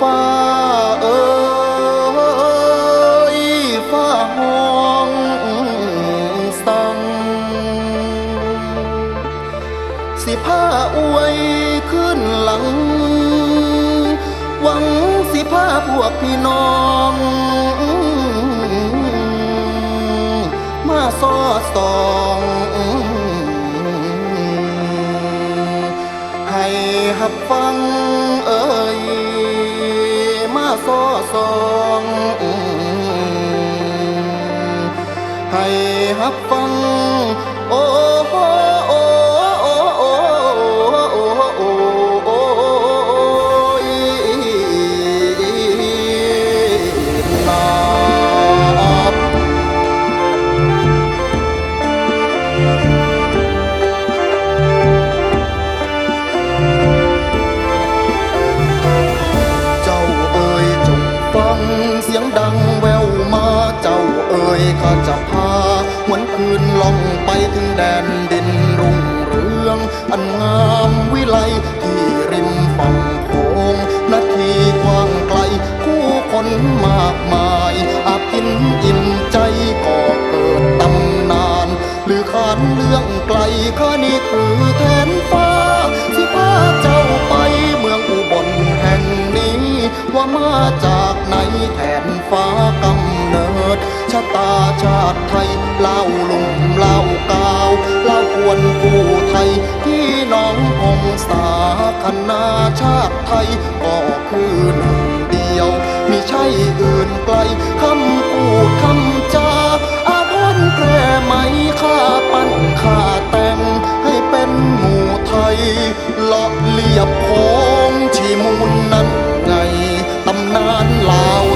ฟ้าเอ้ยฟ้าห้องสังสิผ้าอวยขึ้นหลัง หวังสิผ้าพวกพี่น้อง มาซอดสองให้หับฟังเอ่ย โซอสองให้หับฟัง โอ้ วนคืนล่องไปถึงแดนดินรุ่งเรือง อันงามวิไลที่ริมฝั่งโขงนาทีกว้างไกล ผู้คนมากมายอาจกินอิ่มใจก่อเกิดตำนาน หรือขานเรื่องไกลข้านี้คือ ชะตาชาติไทยเล่าลุ่มเล่ากาวเล่าควรผู้ไทยที่น้องพงษาคณาชาติไทย ก็คือหนึ่งเดียวมิใช่อื่นไกลคำพูดคำจาอาพรแพร่ไหมข้าปั้นข้าแต่งให้เป็นหมู่ไทยเลาะเลียบโค้งชีมูลนั้นไงตำนานลาว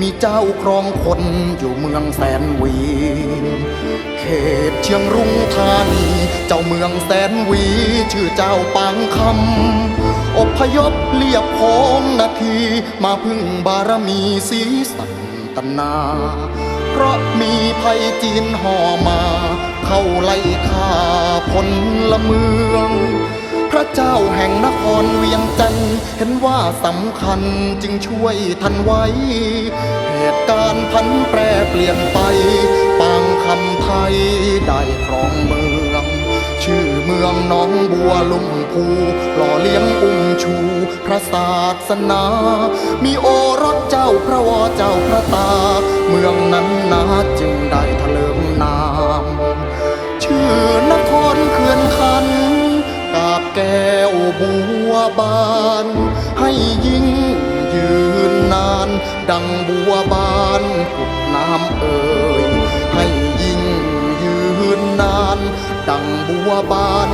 มีเจ้าครองคนอยู่เมืองแสนวีเขตเชียงรุงธานีเจ้าเมืองแสนวีชื่อเจ้าปางคำอพยพเรียบโค้งนาทีมาพึ่งบารมีสีสันตนา เพราะมีภัยจีนห่อมา เข้าไล่ฆ่าพลละเมือง พระเจ้าแห่งนครเวียงจันทร์เห็นว่าสำคัญจึงช่วยทันไว้ เหตุการณ์พันแปรเปลี่ยนไป ปางคำไทยได้ครองเมือง ชื่อเมืองน้องบัวลุมพูหล่อเลี้ยงอุ้มชูพระศาสนา มีโอรสเจ้าพระวอเจ้าพระตา เมืองนั้นนาจึง บัวบาน ให้ยิ่งยืนนาน ดังบัวบานขุดน้ำเอ่ยให้ยิ่งยืนนาน ดังบัวบาน